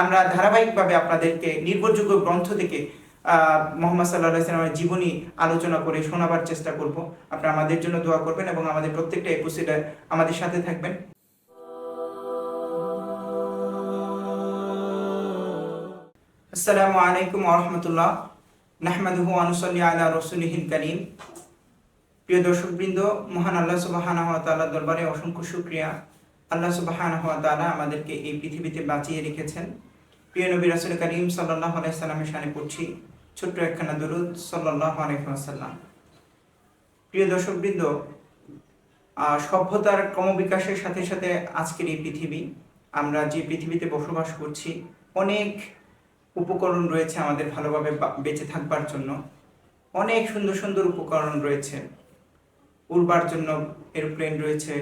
আমরা ধারাবাহিকভাবে আপনাদেরকে নির্ভরযোগ্য গ্রন্থ থেকে মোহাম্মদ সাল্লাহ জীবনী আলোচনা করে শোনাবার চেষ্টা করব। আপনারা আমাদের জন্য দোয়া করবেন এবং আমাদের প্রত্যেকটা এপিসোডে আমাদের সাথে থাকবেন। আসসালামু আলাইকুম রহমতুল্লাহ। নাহমাদুহু আনুসল্লি আলা রসুলিহিল করিম। প্রিয় দর্শকবৃন্দ, মহান আল্লাহ তাআলার দরবারে অসংখ্য শুক্রিয়া। আল্লাহ সুবাহানা হাত তাআলা আমাদেরকে এই পৃথিবীতে বাঁচিয়ে রেখেছেন। প্রিয় নবী রাসুল করিম সাল্লাহ আলাইসাল্লামের সামনে পড়ছি, ছোট্ট একখানা দরুদ সাল্লাহ আলাইসাল্লাম প্রিয় দর্শকবৃন্দ সভ্যতার ক্রমবিকাশের সাথে সাথে আজকের এই পৃথিবী, আমরা যে পৃথিবীতে বসবাস করছি, অনেক উপকরণ রয়েছে আমাদের ভালোভাবে বেঁচে থাকবার জন্য। অনেক সুন্দর সুন্দর উপকরণ রয়েছে। উড়বার জন্য এরোপ্লেন রয়েছে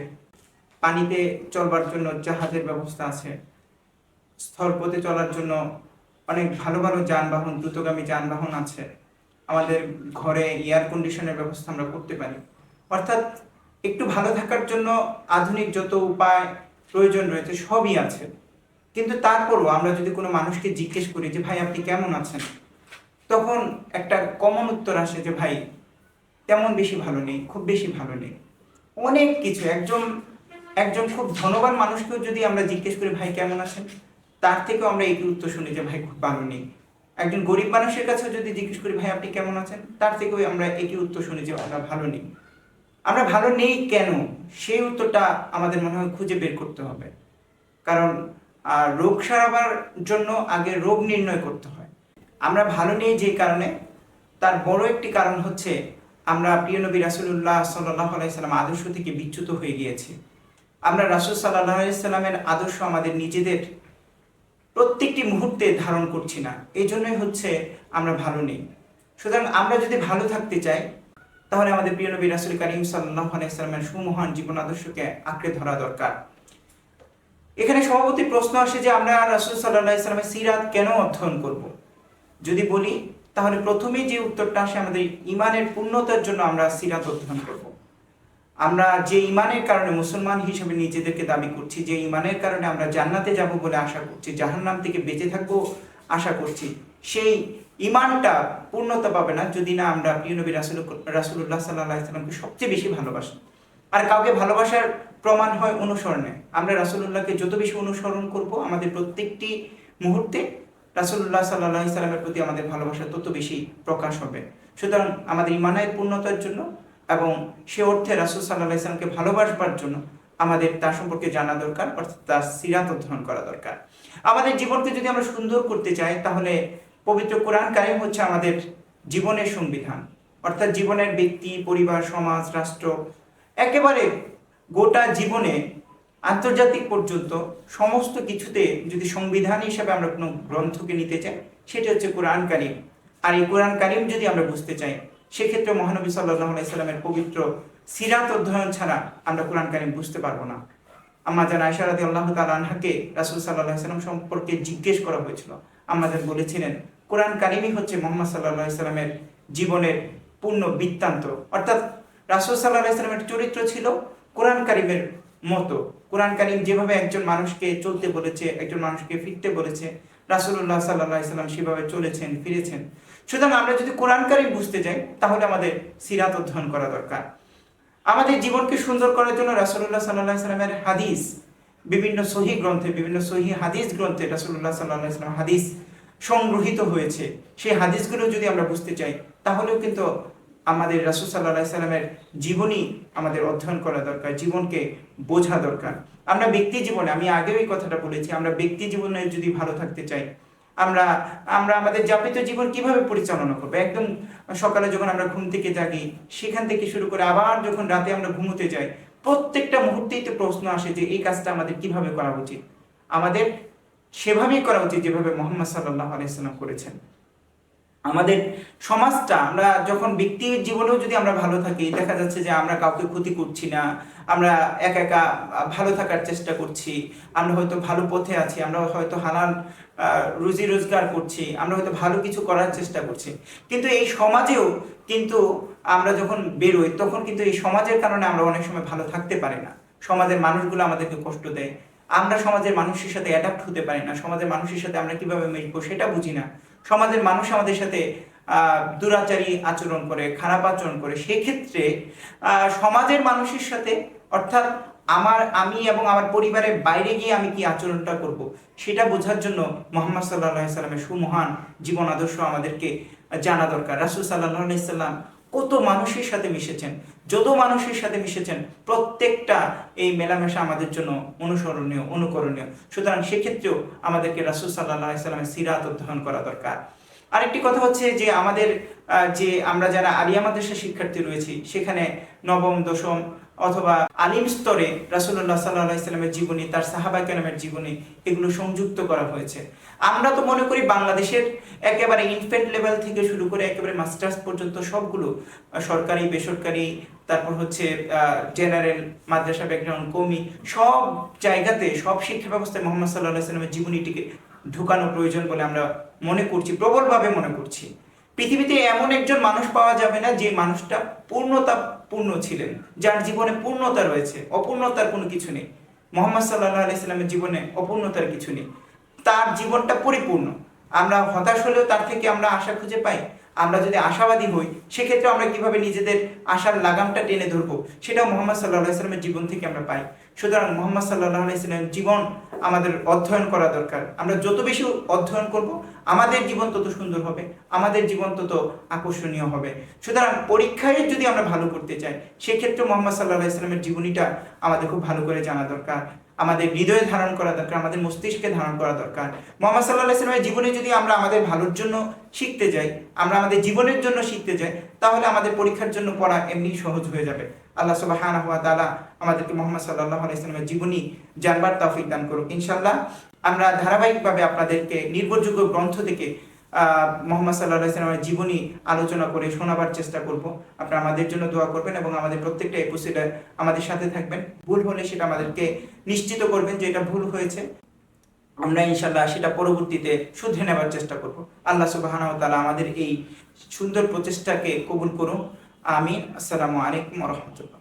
পানিতে চলবার জন্য জাহাজের ব্যবস্থা আছে। স্থলপথে চলার জন্য অনেক ভালো ভালো যানবাহন, দ্রুতগামী যানবাহন আছে। আমাদের ঘরে এয়ার কন্ডিশনের ব্যবস্থা আমরা করতে পারি। অর্থাৎ একটু ভালো থাকার জন্য আধুনিক যত উপায় প্রয়োজন রয়েছে সবই আছে। কিন্তু তারপরও আমরা যদি কোনো মানুষকে জিজ্ঞেস করি যে, ভাই, আপনি কেমন আছেন? তখন একটা কমন উত্তর আসে যে, ভাই, তেমন বেশি ভালো নেই, খুব বেশি ভালো নেই। অনেক কিছু, একজন একজন খুব ধনবান মানুষকেও যদি আমরা জিজ্ঞেস করি, ভাই, কেমন আছেন? তার থেকেও আমরা এই উত্তর শুনি যে, ভাই, খুব ভালো নেই। একজন গরিব মানুষের কাছেও যদি জিজ্ঞেস করি, ভাই, আপনি কেমন আছেন? তার থেকেও আমরা একই উত্তর শুনি যে, আমরা ভালো নেই। আমরা ভালো নেই কেন? সেই উত্তরটা আমাদের মনে হয় খুঁজে বের করতে হবে। কারণ রোগ সারাবার জন্য আগে রোগ নির্ণয় করতে হয়। আমরা ভালো নেই যে কারণে, তার বড় একটি কারণ হচ্ছে, আমরা প্রিয় নবী রাসুল্লাহ সাল্লাহ আলাইসাল্লাম আদর্শ থেকে বিচ্যুত হয়ে গিয়েছি। আমরা রাসুল সাল্লাহ আলাইসাল্লামের আদর্শ আমাদের নিজেদের প্রত্যেকটি মুহূর্তে ধারণ করছি না এই জন্যই হচ্ছে আমরা ভালো নেই সুতরাং আমরা যদি ভালো থাকতে চাই, তাহলে আমাদের প্রিয় নবী রাসুল করিম সাল্লাহ সুমহান জীবন আদর্শকে আঁকড়ে ধরা দরকার এখানে সভাপতি প্রশ্ন আসে যে আমরা রাসুল সাল্লাহ ইসলামের সিরাত কেন অধ্যয়ন করব। যদি বলি, তাহলে প্রথমেই যে উত্তরটা আসে, আমাদের ইমানের পূর্ণতার জন্য আমরা সিরাত অধ্যয়ন করব। আমরা যে ইমানের কারণে মুসলমান হিসেবে নিজেদেরকে দাবি করছি, যে ইমানের কারণে আমরা জান্নাতে যাব বলে আশা করছি, জাহান্নাম থেকে বেঁচে থাকব আশা করছি, সেই ইমানটা পূর্ণতা পাবে না যদি না আমরা প্রিয় নবী রাসুল রাসুল্লাহ সাল্লাহ ইসলামকে সবচেয়ে বেশি ভালোবাসি। আর কাউকে ভালোবাসার প্রমাণ হয় অনুসরণে। আমরা রাসুল্লাহকে যত বেশি অনুসরণ করব, আমাদের প্রত্যেকটি মুহূর্তে রাসুল্লাহ সাল্লাহ ইসলামের প্রতি আমাদের ভালোবাসা তত বেশি প্রকাশ হবে। সুতরাং আমাদের ইমানের পূর্ণতার জন্য এবং সে অর্থে রাসুল সাল্লাহ ইসলামকে ভালোবাসবার জন্য আমাদের তার সম্পর্কে জানা দরকার, অর্থাৎ তার সিরাত অধ্যয়ন করা দরকার। আমাদের জীবনকে যদি আমরা সুন্দর করতে চাই, তাহলে পবিত্র কোরআন কারিম হচ্ছে আমাদের জীবনের সংবিধান। অর্থাৎ জীবনের ব্যক্তি, পরিবার, সমাজ, রাষ্ট্র, একেবারে গোটা জীবনে আন্তর্জাতিক পর্যন্ত সমস্ত কিছুতে যদি সংবিধান হিসাবে আমরা কোনো গ্রন্থকে নিতে চাই, সেটা হচ্ছে কোরআন কারিম। আর এই কোরআন কারিম যদি আমরা বুঝতে চাই সেক্ষেত্রে মহানবী সাল্লাহ আলাইসাল্লামের পবিত্র সিরাত অধ্যয়ন ছাড়া আমরা কোরআন কারিম বুঝতে পারব না। আম্মা জান আয়সা আল্লাহ তালা আনহাকে রাসুল সাল্লাহ সাল্লাম সম্পর্কে জিজ্ঞেস করা হয়েছিল। আমাদের বলেছিলেন, কোরআন কারিমই হচ্ছে মোহাম্মদ সাল্লাহ সাল্লামের জীবনের পূর্ণ বৃত্তান্ত। অর্থাৎ রাসুল সাল্লাহ সাল্লামের চরিত্র ছিল কোরআন কারিমের মতো। কোরআন কারিম যেভাবে একজন মানুষকে চলতে বলেছে, একজন মানুষকে ফিরতে বলেছে রাসুল্লাহ সাল্লাহ সাল্লাম সেভাবে চলেছেন, ফিরেছেন। সুতরাং আমরা যদি কোরআন কারিম বুঝতে চাই তাহলে আমাদের সিরাত অধ্যয়ন করা দরকার। আমাদের জীবনকে সুন্দর করার জন্য রাসুল্লাহ সাল্লাহ সাল্লামের হাদিস, বিভিন্ন সহি গ্রন্থে, বিভিন্ন সহি হাদিস গ্রন্থে রাসুল্লাহ সাল্লাহ সাল্লাম হাদিস সংগ্রহিত হয়েছে। সেই হাদিসগুলো যদি আমরা বুঝতে চাই, তাহলেও কিন্তু আমাদের রাসুল সাল্লাহ সাল্লামের জীবনী আমাদের অধ্যয়ন করা দরকার, জীবনকে বোঝা দরকার। আমরা ব্যক্তি জীবনে, আমি আগেও এই কথাটা বলেছি, আমরা ব্যক্তি জীবনে যদি ভালো থাকতে চাই আমরা আমরা আমাদের যাপিত জীবন কীভাবে পরিচালনা করব? একদম সকালে যখন আমরা ঘুম থেকে জাগি, সেখান থেকে শুরু করে আবার যখন রাতে আমরা ঘুমোতে যাই, প্রত্যেকটা মুহূর্তেই তো প্রশ্ন আসে যে এই কাজটা আমাদের কীভাবে করা উচিত? আমাদের সেভাবেই করা উচিত যেভাবে মোহাম্মদ সাল্লাহ আলাইসাল্লাম করেছেন। আমাদের সমাজটা, আমরা যখন ব্যক্তি জীবনেও যদি আমরা ভালো থাকি, দেখা যাচ্ছে যে আমরা কাউকে ক্ষতি করছি না, আমরা একা একা ভালো থাকার চেষ্টা করছি, আমরা হয়তো ভালো পথে আছি, আমরা হয়তো হালাল রুজি রোজগার করছি, আমরা হয়তো ভালো কিছু করার চেষ্টা করছি। কিন্তু এই সমাজেও কিন্তু আমরা যখন বেরোই, তখন কিন্তু এই সমাজের কারণে আমরা অনেক সময় ভালো থাকতে পারি না। সমাজের মানুষগুলো আমাদেরকে কষ্ট দেয়। আমরা সমাজের মানুষের সাথে অ্যাডাপ্ট হতে পারি না। সমাজের মানুষের সাথে আমরা কীভাবে মিশবো সেটা বুঝি না। সমাজের মানুষ আমাদের সাথে দুরাচারী আচরণ করে, খারাপ আচরণ করে, সেক্ষেত্রে সমাজের মানুষের সাথে, অর্থাৎ আমার, আমি এবং আমার পরিবারের বাইরে গিয়ে আমি কি আচরণটা করব, সেটা বোঝার জন্য মোহাম্মদ সাল্লাহ সাল্লামের সুমহান জীবন আদর্শ আমাদেরকে জানা দরকার। রাসুল সাল্লাহ সাল্লাম কত মানুষের সাথে মিশেছেন, যত মানুষের সাথে মিশেছেন, প্রত্যেকটা এই মেলামেশা আমাদের জন্য অনুসরণীয়, অনুকরণীয়। সুতরাং সেক্ষেত্রেও আমাদেরকে রাসুল সাল্লাহ সিরাত অধ্যয়ন করা দরকার। আরেকটি কথা হচ্ছে যে আমাদের যে আমরা যারা আলিয়া মাদ্রাসা শিক্ষার্থী রয়েছি, সেখানে নবম, দশম অথবা আলিম স্তরে রাসুল্লাহ সাল্লাহ ইসলামের জীবনী, তার সাহাবা কেরামের জীবনী, এগুলো সংযুক্ত করা হয়েছে। আমরা তো মনে করি বাংলাদেশের একেবারে ইনফেন্ট লেভেল থেকে শুরু করে একেবারে মাস্টার্স পর্যন্ত সবগুলো সরকারি, বেসরকারি, তারপর হচ্ছে জেনারেল মাদ্রাসা ব্যাকগ্রাউন্ড কমি, সব জায়গাতে, সব শিক্ষা ব্যবস্থায় মোহাম্মদ সাল্লাহ ইসলামের জীবনীটিকে ঢুকানো প্রয়োজন বলে আমরা মনে করছি, প্রবলভাবে মনে করছি। পৃথিবীতে এমন একজন মানুষ পাওয়া যাবে না যে মানুষটা পূর্ণতা পূর্ণ ছিলেন, যার জীবনে পূর্ণতা রয়েছে, অপূর্ণতার কোনো কিছু নেই। মোহাম্মদ সাল্লাহ আলাইস্লামের জীবনে অপূর্ণতার কিছু নেই। তার জীবনটা পরিপূর্ণ। আমরা হতাশ হলেও তার থেকে আমরা আশা খুঁজে পাই। আমরা যদি আশাবাদী হই, সেক্ষেত্রে আমরা কীভাবে নিজেদের আশার লাগামটা টেনে ধরবো? সেটাও মোহাম্মদ সাল্লাহ ইসলামের জীবন থেকে আমরা পাই। সুতরাং মোহাম্মদ সাল্লাহ ইসলামের জীবন আমাদের অধ্যয়ন করা দরকার। আমরা যত বেশি অধ্যয়ন করব, আমাদের জীবন তত সুন্দর হবে, আমাদের জীবন তত আকর্ষণীয় হবে। সুতরাং পরীক্ষায় যদি আমরা ভালো করতে চাই, সেক্ষেত্রে মোহাম্মদ সাল্লাহ ইসলামের জীবনীটা আমাদের খুব ভালো করে জানা দরকার। আমাদের হৃদয়ে ধারণ করা দরকার, আমাদের মস্তিষ্কে ধারণ করা দরকার। মোহাম্মদ সাল্লাহ ইসলামের জীবনে যদি আমরা আমাদের ভালোর জন্য শিখতে যাই, আমরা আমাদের জীবনের জন্য শিখতে যাই, তাহলে আমাদের পরীক্ষার জন্য পড়া এমনি সহজ হয়ে যাবে। আল্লাহ সুবাহান হুয়া তালা আমাদেরকে মোহাম্মদ সাল্লাহ ইসলামের জীবনী জানবার তৌফিক দান করুক। ইনশাল্লাহ আমরা ধারাবাহিকভাবে আপনাদেরকে নির্ভরযোগ্য গ্রন্থ থেকে মোহাম্মদ সাল্লাহ ইসলামের জীবনী আলোচনা করে শোনাবার চেষ্টা করব। আপনারা আমাদের জন্য দোয়া করবেন এবং আমাদের প্রত্যেকটা এপিসোডে আমাদের সাথে থাকবেন। ভুল হলে সেটা আমাদেরকে নিশ্চিত করবেন যে এটা ভুল হয়েছে। আমরা ইনশাল্লাহ সেটা পরবর্তীতে শুধরে নেবার চেষ্টা করব। আল্লাহ সুবাহান তালা আমাদের এই সুন্দর প্রচেষ্টাকে কবুল করুন আমিন। আসসালামু আলাইকুম রহমতুল্লাহ।